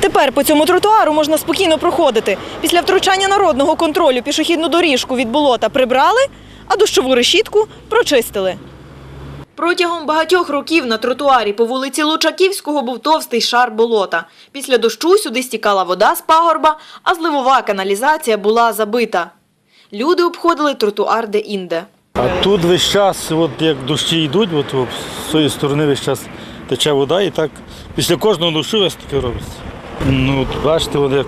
Тепер по цьому тротуару можна спокійно проходити. Після втручання народного контролю пішохідну доріжку від болота прибрали, а дощову решітку прочистили. Протягом багатьох років на тротуарі по вулиці Лучаківського був товстий шар болота. Після дощу сюди стікала вода з пагорба, а зливова каналізація була забита. Люди обходили тротуар де-інде. А тут весь час, от як дощі йдуть, от, от, з цієї сторони весь час тече вода і так після кожного дощу ось таке робиться. Ну, бачите, от як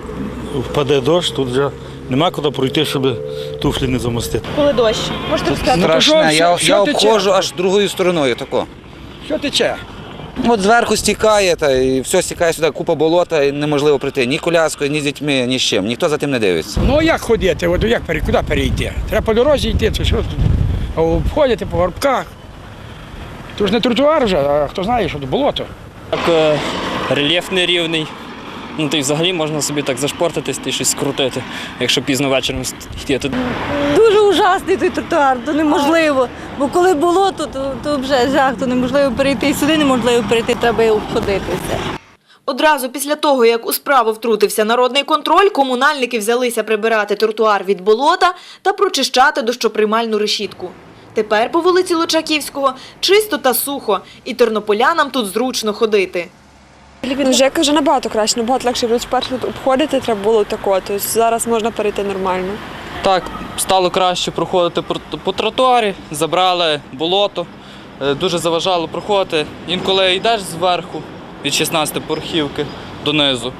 впаде дощ, тут вже нема куди пройти, щоб туфлі не замостити. Коли дощ? Можете розказати? Страшне. що- я що я тече? обходжу аж другою стороною тако. Що тече? От зверху стікає, та і все стікає сюди, купа болота, і неможливо прийти ні коляскою, ні з дітьми, ні з чим. Ніхто за тим не дивиться. Ну а як ходити? От як куди перейти? Треба по дорозі йти, то що тут? А обходити по горбках. То ж не тротуар вже, а хто знає, що тут болото. Так е, рельєф нерівний. Ну, то й взагалі можна собі так зашпортитись та щось скрутити, якщо пізно вечором йти. Тут Дуже ужасний той тротуар, то неможливо. Бо коли болото, то, то вже жах, то неможливо перейти. І сюди неможливо перейти, треба обходитися. Одразу після того, як у справу втрутився народний контроль, комунальники взялися прибирати тротуар від болота та прочищати дощоприймальну решітку. Тепер по вулиці Лучаківського чисто та сухо, і тернополянам тут зручно ходити. Ну, ЖЕК вже набагато краще, набагато легше. Бо спершу тут обходити треба було тако, тобто зараз можна перейти нормально. так стало краще проходити по, по тротуарі, забрали болото, е, дуже заважало проходити. Інколи йдеш зверху від 16 порохівки донизу.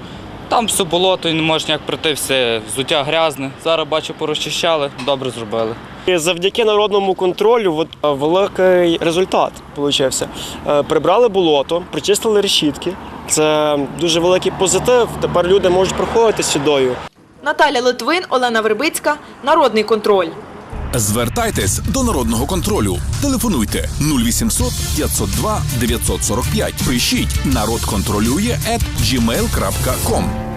Там все болото і не можеш ніяк пройти, все взуття грязне. Зараз бачу, порозчищали, добре зробили. І Завдяки народному контролю от, е, великий результат получився. Е, Прибрали болото, причистили решітки. Це дуже великий позитив. Тепер люди можуть проходити сюдою. Наталя Литвин, Олена Вербицька, Народний контроль. Звертайтесь до народного контролю. Телефонуйте 0800 502 945. Пишіть народ контролює at gmail.com.